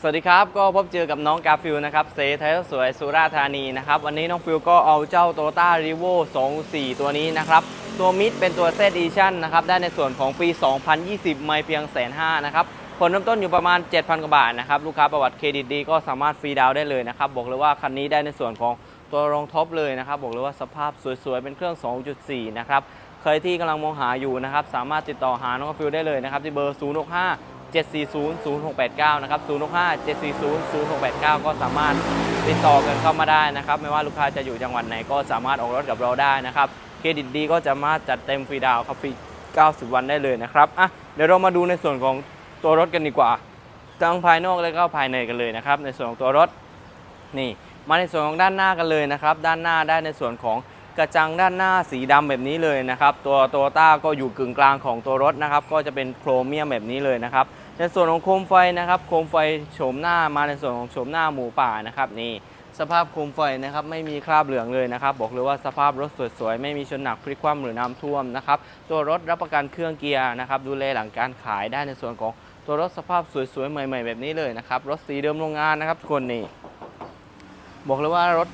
สวัสดีครับ ก็พบเจอกับน้องกาฟิลนะครับเซไทยสวยสุราธานีนะครับ วันนี้น้องฟิลก็เอาเจ้าโตต้ารีโว24 ตัวนี้นะครับ ตัวมิดเป็นตัวเซตอีชั่นนะครับ ได้ในส่วนของปี 2020 ไม่เพียงแสนห้านะครับผลเริ่มต้นอยู่ประมาณ 7,000 กว่าบาทนะครับ ลูกค้าประวัติเครดิตดีก็สามารถฟรีดาวน์ได้เลยนะครับ บอกเลยว่าคันนี้ได้ในส่วนของตัวรองท็อปเลยนะครับ บอกเลยว่าสภาพสวยๆ เป็นเครื่อง 2.4 นะครับใครที่กำลังมองหาอยู่นะครับ สามารถติดต่อหาน้องฟิลได้เลยนะครับที่เบอร์ 065 740-0689 นะครับ 065-740-0689 ก็สามารถติดต่อกันเข้ามาได้นะครับ ไม่ว่าลูกค้าจะอยู่จังหวัดไหนก็สามารถออกรถกับเราได้นะครับ เครดิตดีก็จะมาจัดเต็มฟรีดาวครับฟรี 90 วันได้เลยนะครับ อะ เดี๋ยวเรามาดูในส่วนของตัวรถกันดีกว่า ทั้งภายนอกและก็ภายในกันเลยนะครับ ในส่วนของตัวรถ นี่ มาในส่วนของด้านหน้ากันเลยนะครับ ด้านหน้าได้ในส่วนของ กระจังด้านหน้าสีดำแบบนี้เลยนะครับ ตัวโตต้าก็อยู่กึ่งกลางของตัวรถนะครับ ก็จะเป็นโครเมียมแบบนี้เลยนะครับ ในส่วนของโคมไฟนะครับ โคมไฟโฉมหน้ามาในส่วนของโฉมหน้าหมูป่านะครับนี่สภาพโคมไฟนะครับไม่มีคราบเหลืองเลยนะครับ บอกเลยว่าสภาพรถสวยๆ ไม่มีชนหนักพลิกคว่ำหรือน้ำท่วมนะครับตัวรถรับประกันเครื่องเกียร์นะครับดูแลหลังการขายได้ในส่วนของตัวรถสภาพสวยๆ ใหม่ ๆ แบบนี้เลยนะครับ รถสีเดิมโรงงานนะครับทุกคนนี่บอกเลยว่ารถ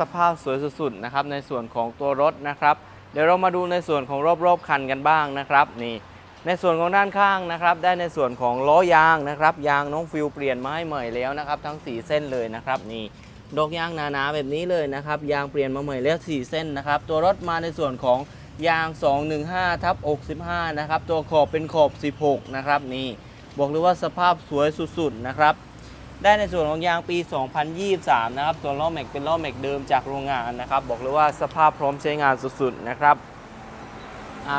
สภาพสวยสุดๆนะครับในส่วนของตัวรถนะครับ เดี๋ยวเรามาดูในส่วนของรอบๆคันกันบ้างนะครับนี่ในส่วนของด้านข้างนะครับ ได้ในส่วนของล้อยางนะครับ ยางน้องฟิลเปลี่ยนมาให้ใหม่แล้วนะครับ ทั้ง 4 เส้นเลยนะครับนี่ดอกยางหนาๆแบบนี้เลยนะครับยางเปลี่ยนมาใหม่แล้ว 4 เส้นนะครับ ตัวรถมาในส่วนของยาง 215ทับ65 นะครับ ตัวขอบเป็นขอบ 16 นะครับนี่บอกเลยว่าสภาพสวยสุดๆนะครับ ได้ในส่วนของยางปี 2023 นะครับ ตัวล้อแม็กเป็นล้อแม็กเดิมจากโรงงานนะครับ บอกเลยว่าสภาพพร้อมใช้งานสุดๆนะครับ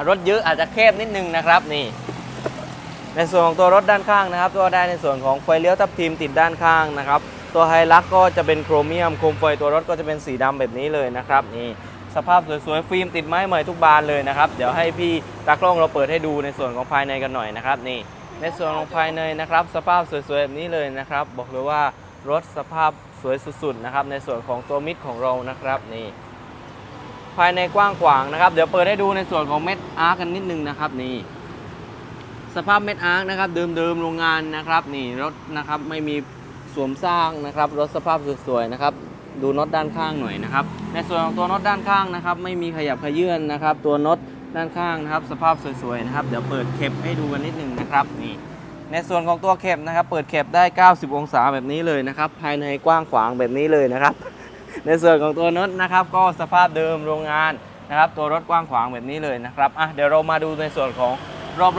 รถเยอะอาจจะแคบนิดนึงนะครับนี่ ในส่วนของตัวรถด้านข้างนะครับตัวได้ในส่วนของไฟเลี้ยวทับทิมติดด้านข้างนะครับ ตัวไฮลักก็จะเป็นโครเมียมโคมไฟตัวรถก็จะเป็นสีดำแบบนี้เลยนะครับนี่สภาพสวยๆฟิล์มติดไม้ใหม่ทุกบานเลยนะครับ เดี๋ยวให้พี่ตากล้องเราเปิดให้ดูในส่วนของภายในกันหน่อยนะครับนี่ ในส่วนของภายในนะครับ สภาพสวยๆแบบนี้เลยนะครับ บอกเลยว่ารถสภาพสวยสุดๆนะครับ ในส่วนของตัวมิดของเรานะครับนี่ ภายในกว้างขวางนะครับ เดี๋ยวเปิดให้ดูในส่วนของเม็ดอาร์กันนิดนึงนะครับนี่ สภาพเม็ดอาร์นะครับเดิมๆโรงงานนะครับ นี่รถนะครับไม่มีสวมสร้างนะครับรถสภาพสวยๆนะครับดูน็อตด้านข้างหน่อยนะครับ ในส่วนของตัวน็อตด้านข้างนะครับ ไม่มีขยับขยื่นนะครับ ตัวน็อต ด้านข้างนะครับสภาพสวยๆนะครับเดี๋ยวเปิดเข็บให้ดูกันนิดนึงนะครับนี่ในส่วนของตัวเข็บนะครับ เปิดเข็บได้ 90 องศาแบบนี้เลยนะครับ ภายในกว้างขวางแบบนี้เลยนะครับ ในส่วนของตัวน็อตนะครับ ก็สภาพเดิมโรงงานนะครับ ตัวรถกว้างขวางแบบนี้เลยนะครับอะเดี๋ยวเรามาดูในส่วนของ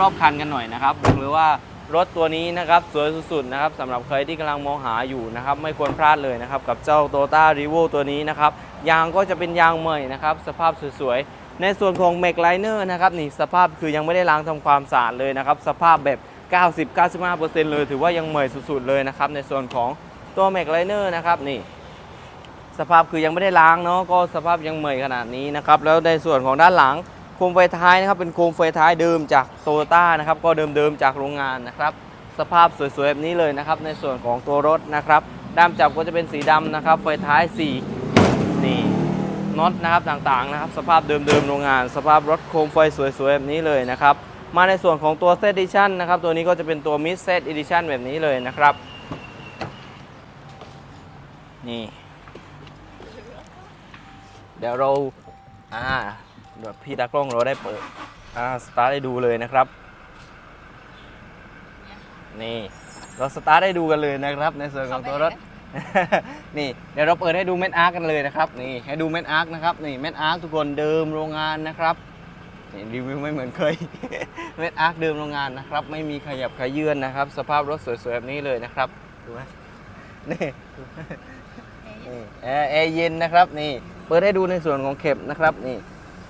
รอบๆคันกันหน่อยนะครับบอกเลยว่ารถตัวนี้นะครับสวยสุดๆนะครับสำหรับใครที่กำลังมองหาอยู่นะครับ ไม่ควรพลาดเลยนะครับ กับเจ้า t o y o t a r e v o ตัวนี้นะครับ ยางก็จะเป็นยางใหม่นะครับ สภาพสวยๆ ในส่วนของ m a c l i n e r นะครับนี่สภาพคือยังไม่ได้ล้างทำความสะอาดเลยนะครับ สภาพแบบ 90-95%เลยถือว่ายังใหม่สุดๆเลยนะครับ ในส่วนของตัว m a c l i n e r นะครับนี่สภาพคือยังไม่ได้ล้างเนาะก็สภาพยังใหม่ขนาดนี้นะครับแล้วในส่วนของด้านหลังโคมไฟท้ายนะครับเป็นโคมไฟท้ายเดิมจากโตโยต้านะครับก็เดิมๆจากโรงงานนะครับสภาพสวยๆแบบนี้เลยนะครับในส่วนของตัวรถนะครับด้ามจับก็จะเป็นสีดำนะครับไฟท้ายสี น็อตนะครับต่างๆนะครับ สภาพเดิมๆโรงงาน สภาพรถโคมไฟสวยๆแบบนี้เลยนะครับ มาในส่วนของตัวเซตดิชั่นนะครับ ตัวนี้ก็จะเป็นตัวมิดเซตดิชั่นแบบนี้เลยนะครับ นี่ เดี๋ยวเราอ่าเดี๋ยวพี่ตากล้องเราได้เปิดอ่าสตาร์ทให้ดูเลยนะครับ นี่เราสตาร์ทให้ดูกันเลยนะครับ ในส่วนของตัวรถ นี่เดี๋ยวเราเปิดให้ดูเม็ดอาร์กกันเลยนะครับนี่ให้ดูเม็ดอาร์กนะครับนี่เม็ดอาร์กทุกคนเดิมโรงงานนะครับนี่รีวิวไม่เหมือนเคยเม็ดอาร์กเดิมโรงงานนะครับ ไม่มีขยับขยื่นนะครับ สภาพรถสวยๆแบบนี้เลยนะครับดูไหมนี่นี่แอร์แอร์เย็นนะครับนี่เปิดให้ดูในส่วนของเข็บนะครับนี่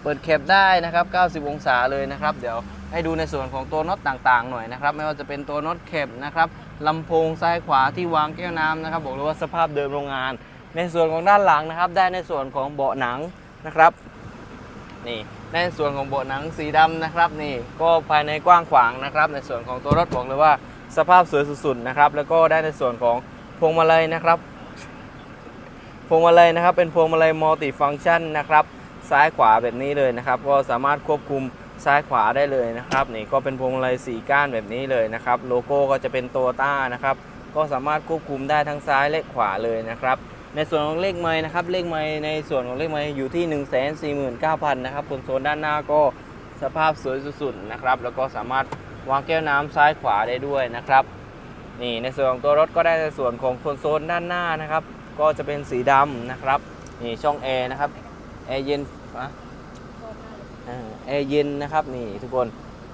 เปิดเข็บได้นะครับ 90 องศาเลยนะครับ เดี๋ยวให้ดูในส่วนของตัวน็อตต่างๆ หน่อยนะครับ ไม่ว่าจะเป็นตัวน็อตเข็บนะครับลำโพงซ้ายขวาที่วางแก้วน้ำนะครับ บอกเลยว่าสภาพเดิมโรงงาน ในส่วนของด้านหลังนะครับ ได้ในส่วนของเบาะหนังนะครับนี่ในส่วนของเบาะหนังสีดำนะครับนี่ก็ภายในกว้างขวางนะครับ ในส่วนของตัวรถบอกเลยว่าสภาพสวยสุดๆนะครับ แล้วก็ได้ในส่วนของพวงมาลัยนะครับพวงมาลัยนะครับ เป็นพวงมาลัยมัลติฟัง c t ชันนะครับ ซ้ายขวาแบบนี้เลยนะครับ ก็สามารถควบคุมซ้ายขวาได้เลยนะครับนี่ก็เป็นพวงมาลัยสีก้านแบบนี้เลยนะครับ โลโก้ก็จะเป็นโตต้านะครับก็สามารถควบคุมได้ทั้งซ้ายและขวาเลยนะครับ ในส่วนของเลขไม้นะครับเลขไม้ในส่วนของเลขไม้อยู่ที่ 1 4 9 0 0 0นะครับบนโซนด้านหน้าก็สภาพสวยสุดๆนะครับแล้วก็สามารถวางแก้วน้ำซ้ายขวาได้ด้วยนะครับนี่ในส่วนของตัวรถก็ได้ในส่วนของคอนโซลด้านหน้านะครับ ก็จะเป็นสีดำนะครับนี่ช่องแอร์นะครับแอร์เย็น อะอ่าแอร์เย็นนะครับนี่ทุกคน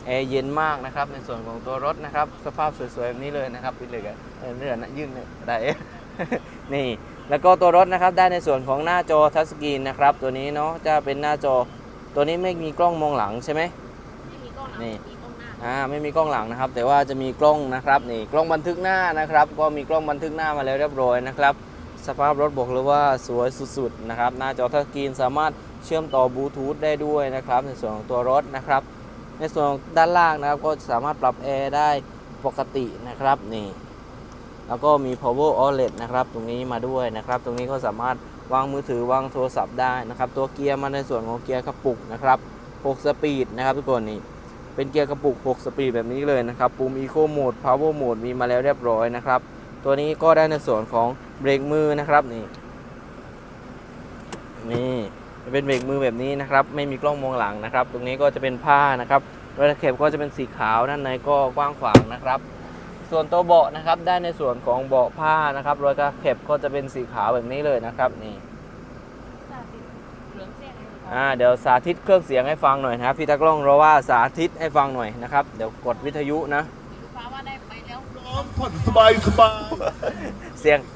แอร์เย็นมากนะครับ ในส่วนของตัวรถนะครับ สภาพสวยๆแบบนี้เลยนะครับพี่เหลยอะเออเลื่อนนะยื่นเลยได้นี่แล้วก็ตัวรถนะครับได้ในส่วนของหน้าจอทัชสกรีนนะครับ ตัวนี้เนาะจะเป็นหน้าจอตัวนี้ไม่มีกล้องมองหลังใช่ไหมไม่มีกล้องหลังนี่มีกล้องหน้าอ่าไม่มีกล้องหลังนะครับ แต่ว่าจะมีกล้องนะครับนี่กล้องบันทึกหน้านะครับ ก็มีกล้องบันทึกหน้ามาแล้วเรียบร้อยนะครับ สภาพรถบอกเลยว่าสวยสุดๆนะครับ หน้าจอทัชสกรีนสามารถ เชื่อมต่อบลูทูธได้ด้วยนะครับ ในส่วนของตัวรถนะครับ ในส่วนของด้านล่างนะครับก็สามารถปรับแอร์ได้ปกตินะครับนี่แล้วก็มี power outlet นะครับตรงนี้มาด้วยนะครับ ตรงนี้ก็สามารถวางมือถือวางโทรศัพท์ได้นะครับ ตัวเกียร์มาในส่วนของเกียร์กระปุกนะครับ 6 สปีดนะครับทุกคนนี่เป็นเกียร์กระปุก 6 สปีดแบบนี้เลยนะครับ ปุ่ม Eco Mode Power Mode มีมาแล้วเรียบร้อยนะครับ ตัวนี้ก็ได้ในส่วนของเบรกมือนะครับนี่นี่ เป็นเบรกมือแบบนี้นะครับ ไม่มีกล้องมองหลังนะครับ ตรงนี้ก็จะเป็นผ้านะครับรอยตะเข็บก็จะเป็นสีขาวด้านในก็กว้างขวางนะครับ ส่วนตัวเบาะนะครับ ได้ในส่วนของเบาะผ้านะครับรอยตะเข็บก็จะเป็นสีขาวแบบนี้เลยนะครับนี่สาธิตเหลืองเส้นเลยครับอ่าเดี๋ยวสาธิตเครื่องเสียงให้ฟังหน่อยนะครับพี่ตากล้องเราว่าสาธิตให้ฟังหน่อยนะครับ เดี๋ยวกดวิทยุนะลูกค้าว่าได้ไปแล้วร้องผ่อนสบายสบายเสียงสูงสุดที่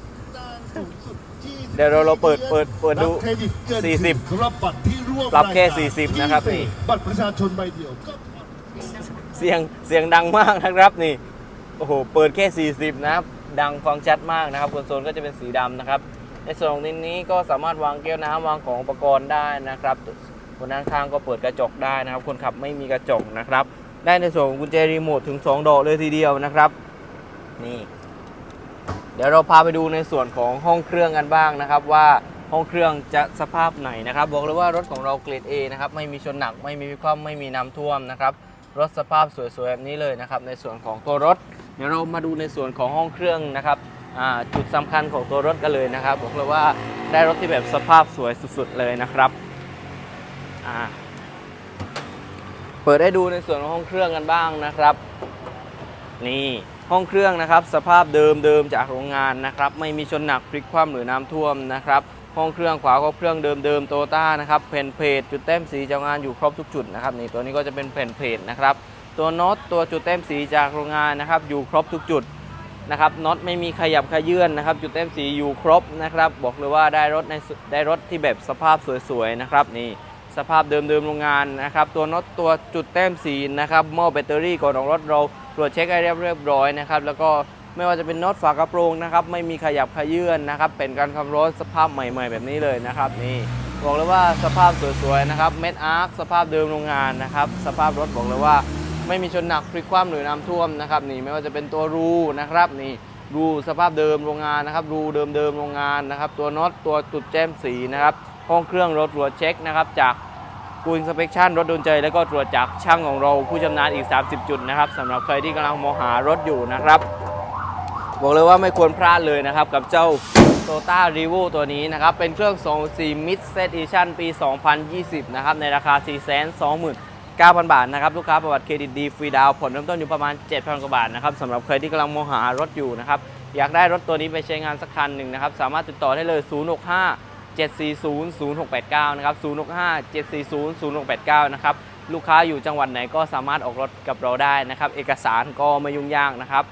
เดี๋ยวเราเราเปิดเปิดเปิดดูรับเครดิตเกิน40สิบสำหรับบัตรที่ร่วมปรับแค่ายการ40นะครับพิเศษนี่ บัตรประชาชนใบเดียวก็ผ่อนเสียงเสียงดังมากนะครับนี่โอ้โหเปิดแค่ 40 นะครับ ดังฟังชัดมากนะครับคอนโซลก็จะเป็นสีดำนะครับ ในส่วนของนี้นี้ก็สามารถวางแก้วน้ำวางของอุปกรณ์ได้นะครับคนด้านข้างก็เปิดกระจกได้นะครับ คนขับไม่มีกระจกนะครับ ได้ในส่วนของกุญแจรีโมทถึง 2 ดอกเลยทีเดียวนะครับ นี่ เดี๋ยวเราพาไปดูในส่วนของห้องเครื่องกันบ้างนะครับว่าห้องเครื่องจะสภาพไหนนะครับ บอกเลยว่ารถของเราเกรด A นะครับไม่มีชนหนักไม่มีวิความไม่มีน้ำท่วมนะครับรถสภาพสวยๆแบบนี้เลยนะครับในส่วนของตัวรถ เดี๋ยวเรามาดูในส่วนของห้องเครื่องนะครับจุดสำคัญของตัวรถกันเลยนะครับ บอกเลยว่าได้รถที่แบบสภาพสวยสุดๆเลยนะครับเปิดให้ดูในส่วนของห้องเครื่องกันบ้างนะครับ นี่ ห้องเครื่องนะครับสภาพเดิมเดิมจากโรงงานนะครับไม่มีชนหนักพลิกคว่ำหรือน้ำท่วมนะครับห้องเครื่องขวาก็เครื่องเดิมเดิมโตต้านะครับแผ่นเพจจุดแต้มสีเจ้างานอยู่ครบทุกจุดนะครับนี่ตัวนี้ก็จะเป็นแผ่นเพจนะครับตัวน็อตตัวจุดแต้มสีจากโรงงานนะครับอยู่ครบทุกจุดนะครับน็อตไม่มีขยับขยื่นนะครับ จุดแต้มสีอยู่ครบนะครับ บอกเลยว่าได้รถในได้รถที่แบบสภาพสวยๆนะครับนี่สภาพเดิมๆโรงงานนะครับ ตัวน็อตตัวจุดแต้มสีนะครับหม้อแบตเตอรี่ก่อนของรถเรา ตรวจเช็คให้เรียบเรียบร้อยนะครับแล้วก็ไม่ว่าจะเป็นน็อตฝากระโปรงนะครับไม่มีขยับขยื่นนะครับเป็นการคำร้อนสภาพใหม่ ๆ แบบนี้เลยนะครับนี่บอกเลยว่าสภาพสวยๆนะครับเม็ดอาร์คสภาพเดิมโรงงานนะครับสภาพรถบอกเลยว่าไม่มีชนหนักพลิกคว่ำหรือน้ำท่วมนะครับนี่ไม่ว่าจะเป็นตัวรูนะครับนี่รูสภาพเดิมโรงงานนะครับรูเดิมๆโรงงานนะครับตัวน็อตตัวจุดแจ้มสีนะครับห้องเครื่องรถตรวจเช็คนะครับจาก กูอินสเปคชั่นรถโดนใจ แล้วก็ตรวจจากช่างของเราผู้ชำนาญอีก 30 จุดนะครับสำหรับใครที่กำลังมองหารถอยู่นะครับ บอกเลยว่าไม่ควรพลาดเลยนะครับ กับเจ้า t o t a r e v o ตัวนี้นะครับ เป็นเครื่อง 24 Mid Set Edition ปี 2020 นะครับ ในราคา 429,000 บาทนะครับ ลูกค้าประวัติเครดิตดีฟรีดาวน์ผ่อนเริ่มต้นอยู่ประมาณ 7,000 กว่าบาทนะครับสำหรับใครที่กำลังมองหารถอยู่นะครับ อยากได้รถตัวนี้ไปใช้งานสักคันหนึ่งนะครับ สามารถติดต่อได้เลย 065 740-0689 นะครับ 065 740-0689 นะครับ ลูกค้าอยู่จังหวัดไหนก็สามารถออกรถกับเราได้นะครับ เอกสารก็ไม่ยุ่งยากนะครับ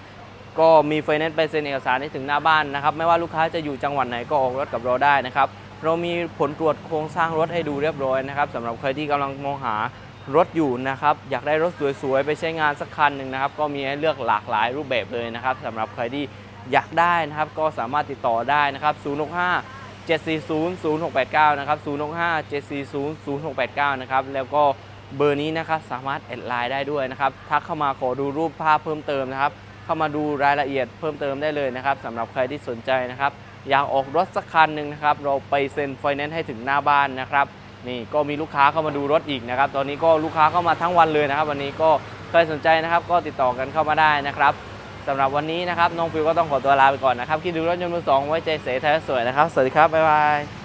ก็มีไฟแนนซ์ไปเซ็นเอกสารให้ถึงหน้าบ้านนะครับ ไม่ว่าลูกค้าจะอยู่จังหวัดไหนก็ออกรถกับเราได้นะครับ เรามีผลตรวจโครงสร้างรถให้ดูเรียบร้อยนะครับสำหรับใครที่กำลังมองหารถอยู่นะครับ อยากได้รถสวยๆ ไปใช้งานสักคันหนึ่งนะครับ ก็มีให้เลือกหลากหลายรูปแบบเลยนะครับสำหรับใครที่อยากได้นะครับ ก็สามารถติดต่อได้นะครับ065 740 0689 นะครับ 065 740 0689 นะครับ แล้วก็เบอร์นี้นะครับสามารถแอดไลน์ได้ด้วยนะครับ ทักเข้ามาขอดูรูปภาพเพิ่มเติมนะครับ เข้ามาดูรายละเอียดเพิ่มเติมได้เลยนะครับสำหรับใครที่สนใจนะครับ อยากออกรถสักคันหนึ่งนะครับ เราไปเซ็นไฟแนนซ์ให้ถึงหน้าบ้านนะครับ นี่ก็มีลูกค้าเข้ามาดูรถอีกนะครับ ตอนนี้ก็ลูกค้าเข้ามาทั้งวันเลยนะครับ วันนี้ก็ใครสนใจนะครับ ก็ติดต่อกันเข้ามาได้นะครับ สำหรับวันนี้นะครับน้องฟิวก็ต้องขอตัวลาไปก่อนนะครับคิดดูรถยนต์มือสองไว้ใจเสไทยสวยนะครับ สวัสดีครับ บ๊ายบาย